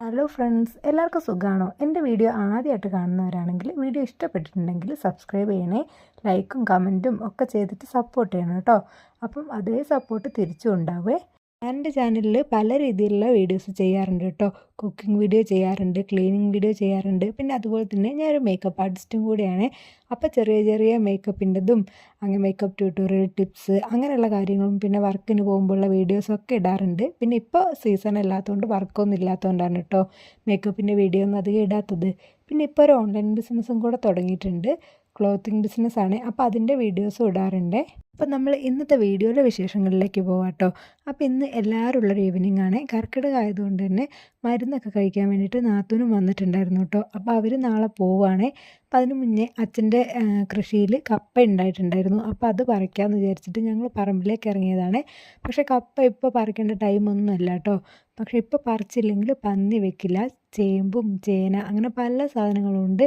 Hello friends എല്ലാവർക്കും സുഖമാണോ എന്റെ വീഡിയോ ആദ്യമായിട്ട് കാണുന്നവരാണെങ്കിൽ വീഡിയോ ഇഷ്ടപ്പെട്ടിട്ടുണ്ടെങ്കിൽ സബ്സ്ക്രൈബ് ചെയ്യണേ ലൈക്കും കമന്റും ഒക്കെ ചെയ്തിട്ട് സപ്പോർട്ട് ചെയ്യണം കേട്ടോ. അപ്പം അതേ സപ്പോർട്ട് തിരിച്ചും ഉണ്ടാവേ. ഞാൻ എന്റെ ചാനലിൽ പല രീതിയിലുള്ള വീഡിയോസ് ചെയ്യാറുണ്ട് കേട്ടോ. കുക്കിംഗ് വീഡിയോ ചെയ്യാറുണ്ട് ക്ലീനിങ് വീഡിയോ ചെയ്യാറുണ്ട്. പിന്നെ അതുപോലെ തന്നെ ഞാനൊരു മേക്കപ്പ് ആർട്ടിസ്റ്റും കൂടിയാണ്. അപ്പോൾ ചെറിയ ചെറിയ മേക്കപ്പിന്റെതും അങ്ങനെ മേക്കപ്പ് ട്യൂട്ടോറിയൽ ടിപ്സ് അങ്ങനെയുള്ള കാര്യങ്ങളും പിന്നെ വർക്കിന് പോകുമ്പോഴുള്ള വീഡിയോസൊക്കെ ഇടാറുണ്ട്. പിന്നെ ഇപ്പോൾ സീസൺ അല്ലാത്തതുകൊണ്ട് വർക്കൊന്നും ഇല്ലാത്തതുകൊണ്ടാണ് കേട്ടോ മേക്കപ്പിന്റെ വീഡിയോ ഒന്നും അധികം ഇടാത്തത്. പിന്നെ ഇപ്പോൾ ഒരു ഓൺലൈൻ ബിസിനസ്സും കൂടെ തുടങ്ങിയിട്ടുണ്ട്. ക്ലോത്തിങ് ബിസിനസ്സാണ് അപ്പോൾ അതിന്റെ വീഡിയോസും ഇടാറുണ്ട്. അപ്പോൾ നമ്മൾ ഇന്നത്തെ വീഡിയോയിലെ വിശേഷങ്ങളിലേക്ക് പോകാം കേട്ടോ അപ്പോൾ ഇന്ന് എല്ലാവരും ഉള്ളൊരു ഈവനിങ് ആണ്. കർക്കിടക ആയതുകൊണ്ട് തന്നെ മരുന്നൊക്കെ കഴിക്കാൻ വേണ്ടിയിട്ട് നാത്തൂനും വന്നിട്ടുണ്ടായിരുന്നു കേട്ടോ അപ്പോൾ അവർ നാളെ പോവുകയാണേ അപ്പോൾ അതിന് മുന്നേ അച്ഛന്റെ കൃഷിയിൽ കപ്പ ഉണ്ടായിട്ടുണ്ടായിരുന്നു. അപ്പോൾ അത് പറിക്കാമെന്ന് വിചാരിച്ചിട്ട് ഞങ്ങൾ പറമ്പിലേക്ക് ഇറങ്ങിയതാണ്. പക്ഷേ കപ്പ ഇപ്പോൾ പറിക്കേണ്ട ടൈമൊന്നും അല്ല കേട്ടോ പക്ഷേ ഇപ്പോൾ പറിച്ചില്ലെങ്കിൽ പന്നി വെക്കില്ല. ചേമ്പും ചേന അങ്ങനെ പല സാധനങ്ങളും ഉണ്ട്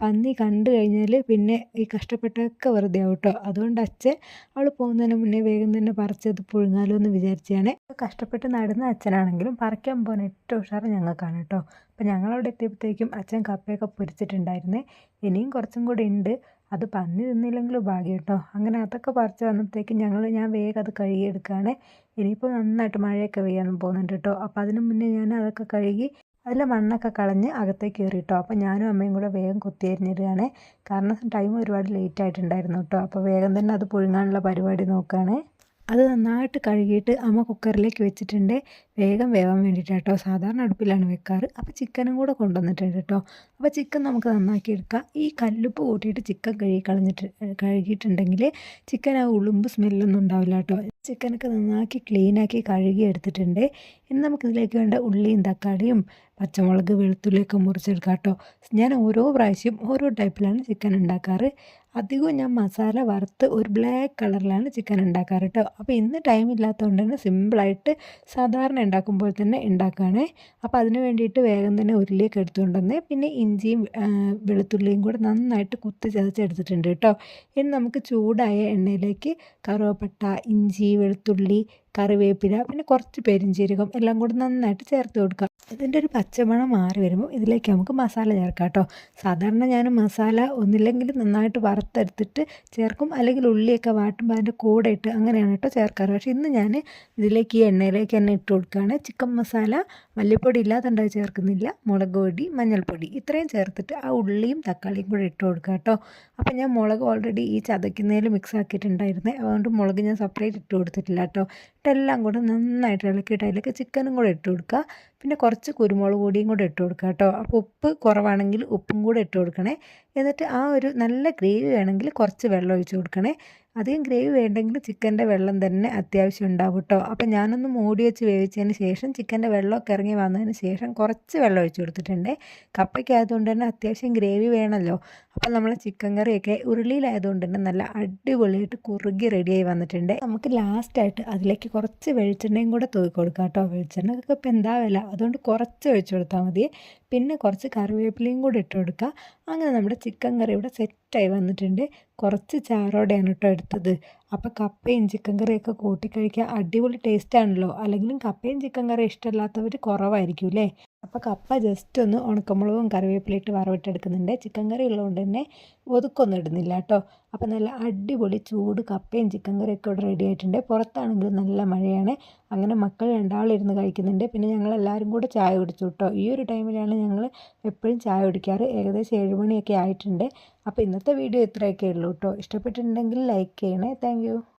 പന്നി കണ്ടു കഴിഞ്ഞാൽ പിന്നെ ഈ കഷ്ടപ്പെട്ടൊക്കെ വെറുതെ ആവും കേട്ടോ അതുകൊണ്ട് അച്ഛൻ അവൾ പോകുന്നതിന് മുന്നേ വേഗം തന്നെ പറിച്ചത് പുഴുങ്ങാലോ എന്ന് വിചാരിച്ചാണ് കഷ്ടപ്പെട്ട് നടുന്ന അച്ഛനാണെങ്കിലും പറിക്കാൻ പോകുന്ന ഏറ്റവും ഉഷാറ് ഞങ്ങൾക്കാണ് കേട്ടോ അപ്പം ഞങ്ങളവിടെ എത്തിയപ്പോഴത്തേക്കും അച്ഛൻ കപ്പയൊക്കെ പൊരിച്ചിട്ടുണ്ടായിരുന്നേ. ഇനിയും കുറച്ചും കൂടി ഉണ്ട്. അത് പന്നി തിന്നില്ലെങ്കിലും ഭാഗ്യം കേട്ടോ അങ്ങനെ അതൊക്കെ പറിച്ച് വന്നപ്പോഴത്തേക്കും ഞങ്ങൾ ഞാൻ വേഗം അത് കഴുകിയെടുക്കുകയാണ്. ഇനിയിപ്പോൾ നന്നായിട്ട് മഴയൊക്കെ പെയ്യാൻ പോകുന്നുണ്ട് കേട്ടോ അപ്പോൾ അതിന് മുന്നേ ഞാൻ അതൊക്കെ കഴുകി അതിലെ മണ്ണൊക്കെ കളഞ്ഞ് അകത്തേക്ക് കയറി കേട്ടോ അപ്പോൾ ഞാനും അമ്മയും കൂടെ വേഗം കുത്തിയരിഞ്ഞിടുകയാണ് കാരണം ടൈം ഒരുപാട് ലേറ്റ് ആയിട്ടുണ്ടായിരുന്നു കേട്ടോ. അപ്പോൾ വേഗം തന്നെ അത് പുഴുങ്ങാനുള്ള പരിപാടി നോക്കുകയാണ് അത് നന്നായിട്ട് കഴുകിയിട്ട് അമ്മ കുക്കറിലേക്ക് വെച്ചിട്ടുണ്ട്. വേഗം വേവാൻ വേണ്ടിയിട്ട് കേട്ടോ സാധാരണ അടുപ്പിലാണ് വെക്കാറ്. അപ്പോൾ ചിക്കനും കൂടെ കൊണ്ടുവന്നിട്ടുണ്ട് കേട്ടോ അപ്പോൾ ചിക്കൻ നമുക്ക് നന്നാക്കി എടുക്കാം. ഈ കല്ലുപ്പ് കൂട്ടിയിട്ട് ചിക്കൻ കഴുകി കളഞ്ഞിട്ട് കഴുകിയിട്ടുണ്ടെങ്കിൽ ചിക്കൻ ആ ഉളുമ്പ് സ്മെല്ലൊന്നും ഉണ്ടാവില്ല കേട്ടോ ചിക്കനൊക്കെ നന്നാക്കി ക്ലീനാക്കി കഴുകി എടുത്തിട്ടുണ്ട്. ഇനി നമുക്കിതിലേക്ക് വേണ്ട ഉള്ളിയും തക്കാളിയും പച്ചമുളക് വെളുത്തുള്ളിയൊക്കെ മുറിച്ചെടുക്കാം കേട്ടോ ഞാൻ ഓരോ പ്രാവശ്യം ഓരോ ടൈപ്പിലാണ് ചിക്കൻ ഉണ്ടാക്കാറ്. അധികവും ഞാൻ മസാല വറുത്ത് ഒരു ബ്ലാക്ക് കളറിലാണ് ചിക്കൻ ഉണ്ടാക്കാറ് കേട്ടോ അപ്പോൾ ഇന്ന് ടൈം ഇല്ലാത്തതുകൊണ്ട് തന്നെ സിമ്പിളായിട്ട് സാധാരണ ഉണ്ടാക്കുമ്പോൾ തന്നെ ഉണ്ടാക്കുകയാണേ അപ്പോൾ അതിന് വേണ്ടിയിട്ട് വേഗം തന്നെ ഉരുളിയൊക്കെ എടുത്തുകൊണ്ടുവന്നേ. പിന്നെ ഇഞ്ചിയും വെളുത്തുള്ളിയും കൂടെ നന്നായിട്ട് കുത്തി ചതച്ചെടുത്തിട്ടുണ്ട് കേട്ടോ ഇനി നമുക്ക് ചൂടായ എണ്ണയിലേക്ക് കറുവപ്പട്ട ഇഞ്ചി വെളുത്തുള്ളി കറിവേപ്പില പിന്നെ കുറച്ച് പെരിഞ്ചീരകം എല്ലാം കൂടെ നന്നായിട്ട് ചേർത്ത് കൊടുക്കാം. ഇതിന്റെ ഒരു പച്ചമണം മാറി വരുമ്പോൾ ഇതിലേക്ക് നമുക്ക് മസാല ചേർക്കാം കേട്ടോ. സാധാരണ ഞാൻ മസാല ഒന്നില്ലെങ്കിൽ നന്നായിട്ട് വറുത്തെടുത്തിട്ട് ചേർക്കും. അല്ലെങ്കിൽ ഉള്ളിയൊക്കെ വാട്ടുമ്പോൾ അതിന്റെ കൂടെ ഇട്ട് അങ്ങനെയാണ് കേട്ടോ ചേർക്കാറ്. പക്ഷേ ഇന്ന് ഞാൻ ഇതിലേക്ക് ഈ എണ്ണയിലേക്ക് തന്നെ ഇട്ട് കൊടുക്കുകയാണ്. ചിക്കൻ മസാല മല്ലിപ്പൊടി ഇല്ലാതുണ്ടായി ചേർക്കുന്നില്ല. മുളക് പൊടി മഞ്ഞൾപ്പൊടി ഇത്രയും ചേർത്തിട്ട് ആ ഉള്ളിയും തക്കാളിയും കൂടെ ഇട്ട് കൊടുക്കുക കേട്ടോ. അപ്പോൾ ഞാൻ മുളക് ഓൾറെഡി ഈ ചതയ്ക്കുന്നതിൽ മിക്സ് ആക്കിയിട്ടുണ്ടായിരുന്നേ. അതുകൊണ്ട് മുളക് ഞാൻ സെപ്പറേറ്റ് ഇട്ട് കൊടുത്തിട്ടില്ല കേട്ടോ. ഇട്ടെല്ലാം കൂടെ നന്നായിട്ട് ഇളക്കിയിട്ട് അതിലേക്ക് ചിക്കനും കൂടെ ഇട്ട് കൊടുക്കുക. പിന്നെ കുറച്ച് കുരുമുളക് പൊടിയും കൂടെ ഇട്ട് കൊടുക്കുക കേട്ടോ. അപ്പോൾ ഉപ്പ് കുറവാണെങ്കിൽ ഉപ്പും കൂടെ ഇട്ട് കൊടുക്കണേ. എന്നിട്ട് ആ ഒരു നല്ല ഗ്രേവി വേണമെങ്കിൽ കുറച്ച് വെള്ളം ഒഴിച്ച് കൊടുക്കണേ. അധികം ഗ്രേവി വേണ്ടെങ്കിൽ ചിക്കന്റെ വെള്ളം തന്നെ അത്യാവശ്യം ഉണ്ടാവും കേട്ടോ. അപ്പോൾ ഞാനൊന്ന് മൂടി വെച്ച് വേവിച്ചതിന് ശേഷം ചിക്കന്റെ വെള്ളമൊക്കെ ഇറങ്ങി വന്നതിന് ശേഷം കുറച്ച് വെള്ളം ഒഴിച്ചു കൊടുത്തിട്ടുണ്ട്. കപ്പയ്ക്കായതുകൊണ്ട് തന്നെ അത്യാവശ്യം ഗ്രേവി വേണമല്ലോ. അപ്പോൾ നമ്മൾ ചിക്കൻ കറിയൊക്കെ ഉരുളിയിലായതുകൊണ്ട് തന്നെ നല്ല അടിപൊളിയായിട്ട് കുറുകി റെഡിയായി വന്നിട്ടുണ്ട്. നമുക്ക് ലാസ്റ്റായിട്ട് അതിലേക്ക് കുറച്ച് വെളിച്ചെണ്ണയും കൂടെ തൂക്കി കൊടുക്കാം കേട്ടോ. വെളിച്ചെണ്ണക്കൊക്കെ ഇപ്പം എന്താ വില? അതുകൊണ്ട് കുറച്ച് ഒഴിച്ചു കൊടുത്താൽ മതി. പിന്നെ കുറച്ച് കറിവേപ്പിലയും കൂടെ ഇട്ട് കൊടുക്കുക അങ്ങനെ നമ്മുടെ ചിക്കൻ കറി ഇവിടെ സെറ്റായി വന്നിട്ടുണ്ട്. കുറച്ച് ചാറോടെയാണ് കേട്ടോ എടുത്തത്. അപ്പോൾ കപ്പയും ചിക്കൻ കറിയൊക്കെ കൂട്ടി കഴിക്കാൻ അടിപൊളി ടേസ്റ്റ് ആണല്ലോ. അല്ലെങ്കിലും കപ്പയും ചിക്കൻ കറി ഇഷ്ടമല്ലാത്തവർ കുറവായിരിക്കും അല്ലേ അപ്പോൾ കപ്പ ജസ്റ്റ് ഒന്ന് ഉണക്കമുളകും കറിവേപ്പിലിട്ട് വറവിട്ടെടുക്കുന്നുണ്ട്. ചിക്കൻ കറി ഉള്ളതുകൊണ്ട് തന്നെ ഒതുക്കൊന്നും ഇടുന്നില്ല കേട്ടോ. അപ്പോൾ നല്ല അടിപൊളി ചൂട് കപ്പയും ചിക്കൻ കറിയൊക്കെ ഇവിടെ റെഡി ആയിട്ടുണ്ട്. പുറത്താണെങ്കിൽ നല്ല മഴയാണ്. അങ്ങനെ മക്കൾ രണ്ടാളിരുന്ന് കഴിക്കുന്നുണ്ട്. പിന്നെ ഞങ്ങൾ എല്ലാവരും കൂടെ ചായ കുടിച്ചു കേട്ടോ. ഈ ഒരു ടൈമിലാണ് ഞങ്ങൾ എപ്പോഴും ചായ കുടിക്കാറ്. ഏകദേശം ഏഴുമണിയൊക്കെ ആയിട്ടുണ്ട്. അപ്പോൾ ഇന്നത്തെ വീഡിയോ ഇത്രയൊക്കെ ഉള്ളൂ കേട്ടോ. ഇഷ്ടപ്പെട്ടിട്ടുണ്ടെങ്കിൽ ലൈക്ക് ചെയ്യണേ. താങ്ക്